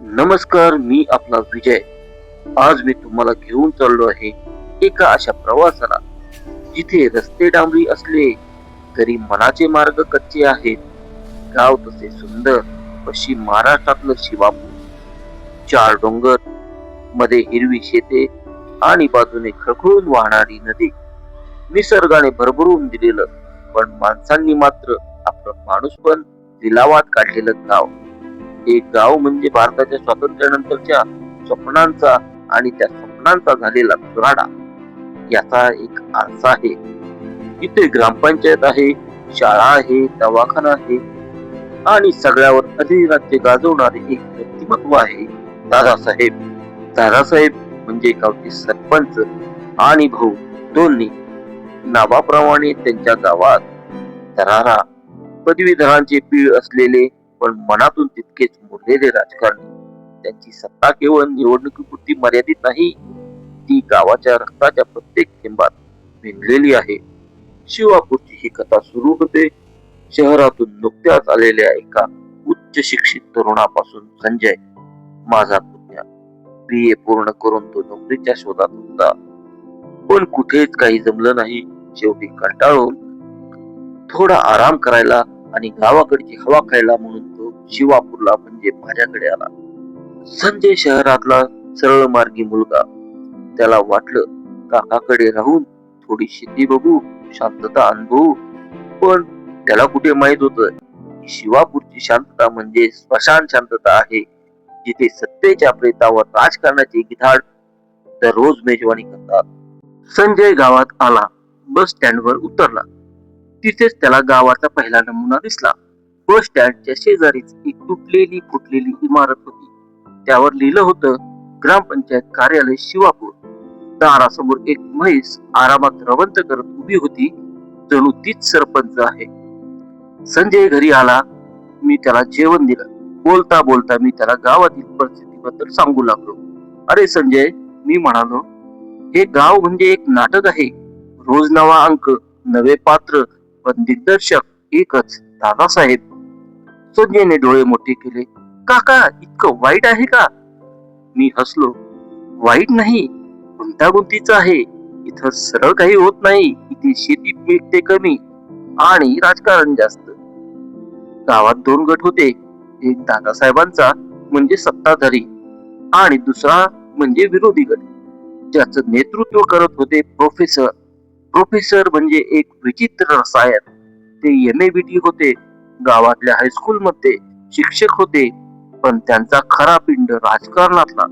नमस्कार मी आपला विजय. आज मी तुम्हाला घेऊन चाललो आहे एका अशा प्रवासाला जिथे रस्ते डांबरी असले तरी मनाचे मार्ग कच्चे आहेत. गाव तसे सुंदर पश्चिम महाराष्ट्रातलं शिवापूर. चार डोंगरमध्ये हिरवी शेते आणि बाजूने खळखळून वाहणारी नदी. निसर्गाने भरभरून दिलेलं पण माणसांनी मात्र आपलं माणूस पण लिलावात काढलेलं गाव. एक गाव म्हणजे भारताच्या स्वातंत्र्यानंतरच्या स्वप्नांचा आणि त्या स्वप्नांचा झालेला चुराडा याचा एक आरसा आहे. इथे ग्रामपंचायत आहे शाळा आहे दवाखाना आहे आणि सगळ्यावर अधिराज्य गाजवणारे एक व्यक्तिमत्व आहे दादासाहेब. दादासाहेब म्हणजे गावचे सरपंच आणि भाऊ दोन्ही. नावाप्रमाणे त्यांच्या गावात दरारा पदवीधरांचे पीळ असलेले पण मनातून तितकेच मुरलेले राजकारणी त्यांची सत्ता केवळ निवडणुकीपुरती मर्यादित नाही ती गावाच्या रक्ताच्या प्रत्येक थेंबात भिनलेली आहे. शिवापूरची ही कथा सुरू होते शहरातून नुकत्याच आलेल्या एका उच्च शिक्षित तरुणापासून संजय माझा पुण्या बी ए पूर्ण करून तो नोकरीच्या शोधात होता. पण कुठेच काही जमलं नाही. शेवटी कंटाळून थोडा आराम करायला आणि गावाकडची हवा खायला म्हणून तो शिवापूरला म्हणजे माझ्याकडे आला. संजय शहरातला सरळ मार्गी मुलगा. त्याला वाटलं काकाकडे राहून थोडी शेती बघू शांतता अनुभवू. पण त्याला कुठे माहीत होत? शिवापूरची शांतता म्हणजे स्मशान शांतता आहे. जिथे सत्तेच्या प्रेतावर राजकारणाची गिधाड दररोज मेजवानी करतात. संजय गावात आला. बस स्टँडवर उतरला. तिथेच त्याला गावाचा पहिला नमुना दिसला. बस स्टँडच्या शेजारीच एक तुटलेली फुटलेली इमारत होती. त्यावर लिहिलं होतं ग्रामपंचायत कार्यालय शिवापूर. दारासमोर एक म्हैस आरामात रवंत करत उभी होती जणू तीच सरपंच आहे. संजय घरी आला. मी त्याला जेवण दिलं. बोलता बोलता मी त्याला गावातील परिस्थितीबद्दल सांगू लागलो. अरे संजय मी म्हणालो हे गाव म्हणजे एक नाटक आहे. रोज नवा अंक नवे पात्र पण दिग्दर्शक एकच दादासाहेब. संजयने डोळे मोठे केले. काका इतकं वाईट आहे का? मी हसलो. वाईट नाही गुंतागुंतीच आहे. इथं सरळ काही होत नाही. इथे शेती मिळते कमी आणि राजकारण जास्त. गावात दोन गट होते. एक दादासाहेबांचा म्हणजे सत्ताधारी आणि दुसरा म्हणजे विरोधी गट ज्याचं नेतृत्व करत होते प्रोफेसर प्रोफेसर म्हणजे एक विचित्र रसायन. ते एम ए बी टी होते गावातल्या हायस्कूलमध्ये शिक्षक होते पण त्यांचा खरा पिंड राजकारणातला.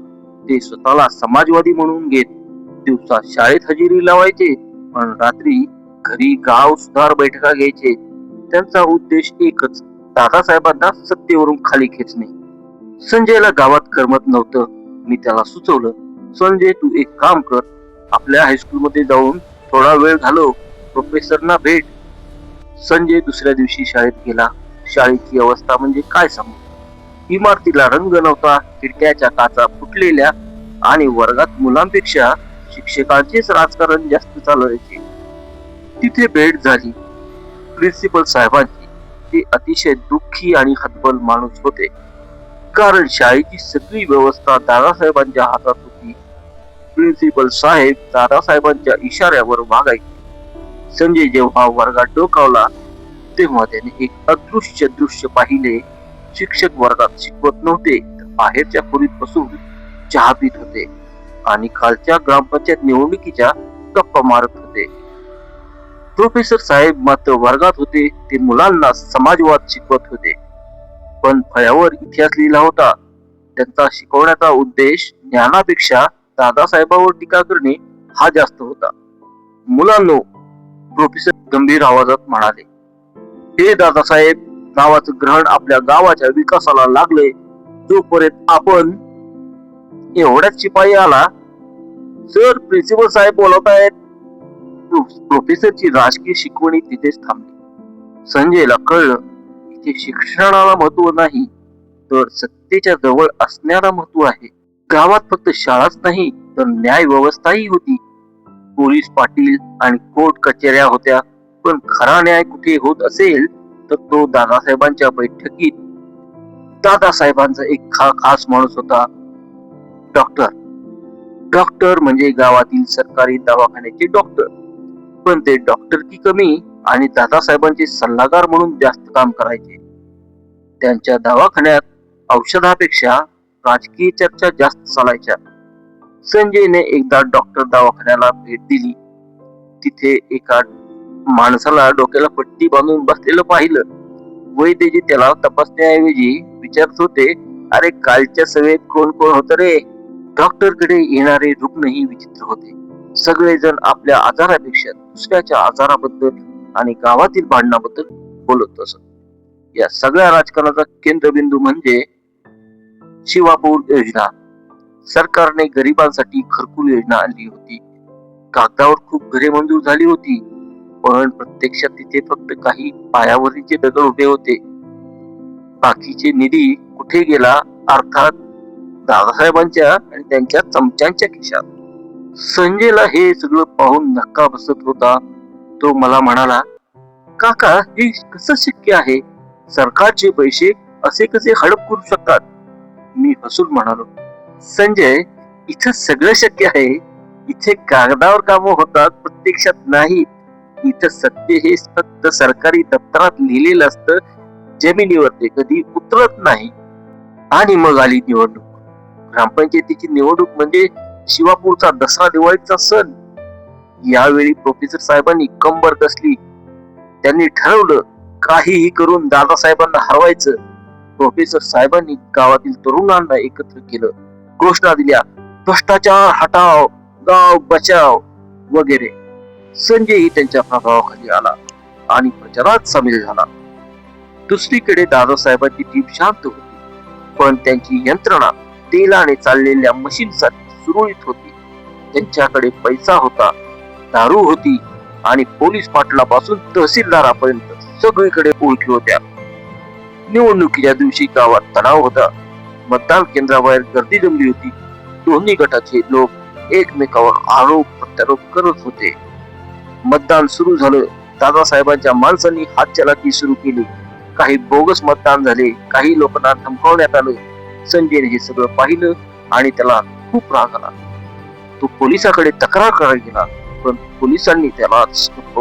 ते स्वतःला समाजवादी म्हणून घेत दिवसा शाळेत हजेरी लावायचे पण रात्री घरी गाव सुधार बैठका घ्यायचे. त्यांचा उद्देश एकच दादासाहेबांना सत्तेवरून खाली खेचणे. संजयला गावात करमत नव्हतं. मी त्याला सुचवलं संजय तू एक काम कर आपल्या हायस्कूलमध्ये जाऊन थोडा वेळ घालव प्रोफेसरना भेट. संजय दुसऱ्या दिवशी शाळेत गेला. शाळेची अवस्था म्हणजे काय सांगू? इमारतीला रंग नव्हता खिडक्याच्या काचा फुटलेल्या आणि वर्गात मुलांपेक्षा शिक्षकांचेच राजकारण जास्त चालवायचे. तिथे भेट झाली. प्रिन्सिपल साहेबांची. ते अतिशय दुःखी आणि हतबल माणूस होते. कारण शाळेची सगळी व्यवस्था दादासाहेबांच्या हातात प्रिन्सिपल साहेब दादासाहेबांच्या इशाऱ्यावर वागायचे. संजय जेव्हा वर्गात डोकावला तेव्हा त्याने एक अदृश्य दृश्य पाहिले. शिक्षक वर्गात शिकवत नव्हते तर बाहेरच्या खोलीत बसून चहा पित होते आणि खालच्या ग्रामपंचायत निवडणुकीच्या गप्पा मारत होते. प्रोफेसर साहेब मात्र वर्गात होते ते मुलांना समाजवाद शिकवत होते. पण फळ्यावर इतिहास लिहिला होता. त्यांचा शिकवण्याचा उद्देश ज्ञानापेक्षा दादासाहेबांवर टीका करणे हा जास्त होता. मुलांनो प्रोफेसर गंभीर आवाजात म्हणाले हे दादासाहेब नावाचं ग्रहण आपल्या गावाच्या विकासाला लागले. जोपर्यंत आपण एवढ्याच शिपाई आला सर प्रिन्सिपल साहेब बोलत आहेत. प्रोफेसरची राजकीय शिकवणी तिथेच थांबली. संजयला कळलं इथे शिक्षणाला महत्त्व नाही तर सत्तेच्या जवळ असण्याला महत्त्व आहे. गावात फक्त शाळाच नाही तर न्याय व्यवस्थाही होती. पोलीस पाटील आणि कोर्ट कचेऱ्या होत्या पण खरा न्याय कुठे होत असेल तर तो दादासाहेबांच्या बैठकीत. दादासाहेबांचा एक खा खास माणूस होता. डॉक्टर. डॉक्टर म्हणजे गावातील सरकारी दवाखान्याचे डॉक्टर. पण ते डॉक्टर की कमी आणि दादासाहेबांचे सल्लागार म्हणून जास्त काम करायचे. त्यांच्या दवाखान्यात औषधापेक्षा राजकीय चर्चा जास्त चालायच्या. संजयने एकदा डॉक्टर दवाखान्याला भेट दिली. तिथे एका माणसाला डोक्याला पट्टी बांधून बसलेलं पाहिलं. वैद्यजी त्याला तपासण्याऐवजी विचारत होते अरे कालच्या सभेत कोण कोण होत रे? डॉक्टरकडे येणारे रुग्णही विचित्र होते. सगळेजण आपल्या आजारापेक्षा दुसऱ्याच्या आजाराबद्दल आणि गावातील भांडणाबद्दल बोलत असत. या सगळ्या राजकारणाचा केंद्रबिंदू म्हणजे शिवापूर योजना. सरकारने गरिबांसाठी घरकुल योजना आणली होती. कागदावर खूप घरे मंजूर झाली होती. पण प्रत्यक्षात तिथे फक्त काही पायावरीचे दगड उभे होते. बाकीचे निधी कुठे गेला? अर्थात दादासाहेबांच्या आणि त्यांच्या चमच्यांच्या खिशात. संजयला हे सगळं पाहून धक्का बसत होता. तो मला म्हणाला काका हे कसं शक्य आहे? सरकारचे पैसे असे कसे हडप करू शकतात? मी हसून म्हणालो संजय इथं सगळं शक्य आहे. इथे कागदावर कामं होतात प्रत्यक्षात नाही. इथं सत्य हे फक्त सरकारी दप्तरात लिहिलेलं असतं. जमिनीवर ते कधी उतरत नाही. आणि मग आली निवडणूक. ग्रामपंचायतीची निवडणूक म्हणजे शिवापूरचा दसरा दिवाळीचा सण. यावेळी प्रोफेसर साहेबांनी कंबर कसली. त्यांनी ठरवलं काहीही करून दादासाहेबांना हरवायचं. प्रोफेसर साहेबांनी गावातील तरुणांना एकत्र केलं. घोषणा दिल्या भ्रष्टाचार हटाव गाव बचाव वगैरे. संजयही त्यांच्या प्रभावाखाली आला आणि प्रचारात सामील झाला. दुसरीकडे दादासाहेबांची टीम शांत होती पण त्यांची यंत्रणा तेलाने चाललेल्या मशीन सुरळीत होती. त्यांच्याकडे पैसा होता दारू होती आणि पोलीस पाटलापासून तहसीलदारापर्यंत सगळीकडे ओळखी होत्या. निवडणुकीच्या दिवशी गावात तणाव होता. मतदान केंद्राबाहेर गर्दी जमली होती. दोन्ही गटाचे लोक एकमेकावर आरोप प्रत्यारोप करत होते. मतदान सुरू झालं. दादासाहेबांच्या माणसांनी हातचलाकी सुरू केली. काही बोगस मतदान झाले. काही लोकांना धमकावण्यात आलं. संजयने हे सगळं पाहिलं आणि त्याला खूप राग आला. तो पोलिसाकडे तक्रार करायला गेला. पण पोलिसांनी त्याला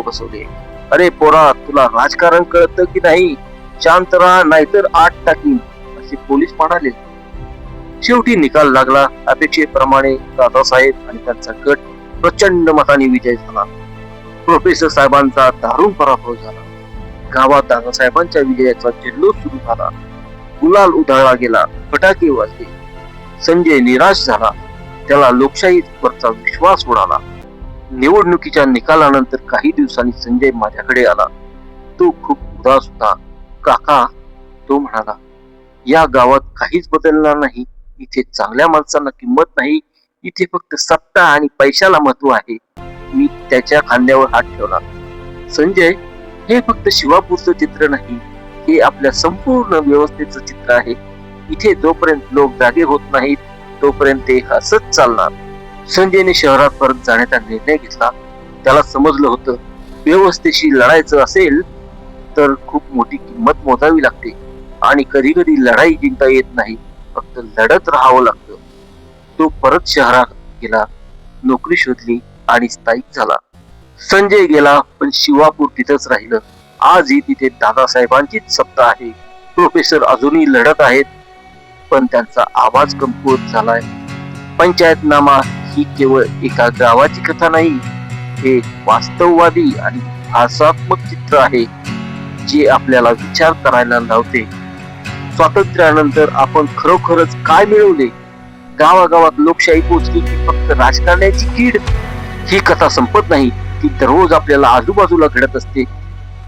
बसवले. अरे पोरा तुला राजकारण कळतं की नाही? शांत राहा नाहीतर आठ टाकीन असे पोलीस म्हणाले. शेवटी निकाल लागला. अपेक्षेप्रमाणे दादासाहेब आणि त्यांचा गट प्रचंड मताने विजय झाला. प्रोफेसर साहेबांचा दारुण पराभव झाला. गावात दादासाहेबांच्या विजयाचा जल्लोष सुरू झाला. गुलाल उधळला गेला. फटाके वाजले. संजय निराश झाला. त्याला लोकशाहीवरचा विश्वास उडाला. निवडणुकीच्या निकालानंतर काही दिवसांनी संजय माझ्याकडे आला. तो खूप उदास होता. काका तो म्हणाला या गावात काहीच बदलणार नाही. इथे चांगल्या माणसांना किंमत नाही. इथे फक्त सत्ता आणि पैशाला महत्त्व आहे. मी त्याच्या खांद्यावर हात ठेवला. संजय हे फक्त शिवापूरचं चित्र नाही. हे आपल्या संपूर्ण व्यवस्थेचं चित्र आहे. इथे जोपर्यंत लोक जागे होत नाहीत तोपर्यंत ते हसत चालणार. संजयने शहरात परत जाण्याचा निर्णय घेतला. त्याला समजलं होतं व्यवस्थेशी लढायचं असेल तर खूप मोठी किंमत मोजावी लागते. आणि कधी कधी लढाई जिंकता येत नाही फक्त लढत राहावं लागतं. तो परत शहरात गेला नोकरी शोधली आणि स्थायिक झाला. संजय गेला पण शिवापूर तिथंच राहिलं. आजही तिथे दादासाहेबांचीच सत्ता आहे. प्रोफेसर अजूनही लढत आहेत पण त्यांचा आवाज कमकुवत झालाय. पंचायतनामा ही केवळ एका गावाची कथा नाही हे वास्तववादी आणि भाषात्मक चित्र आहे. जे आपल्याला विचार करायला लावते. स्वातंत्र्यानंतर आपण खरोखरच काय मिळवले? गावागावात लोकशाही पोचली की फक्त राजकारण्याची कीड? ही कथा संपत नाही. ती दररोज आपल्याला आजूबाजूला घडत असते.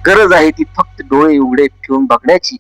गरज आहे ती फक्त डोळे उघडे ठेवून बघण्याची.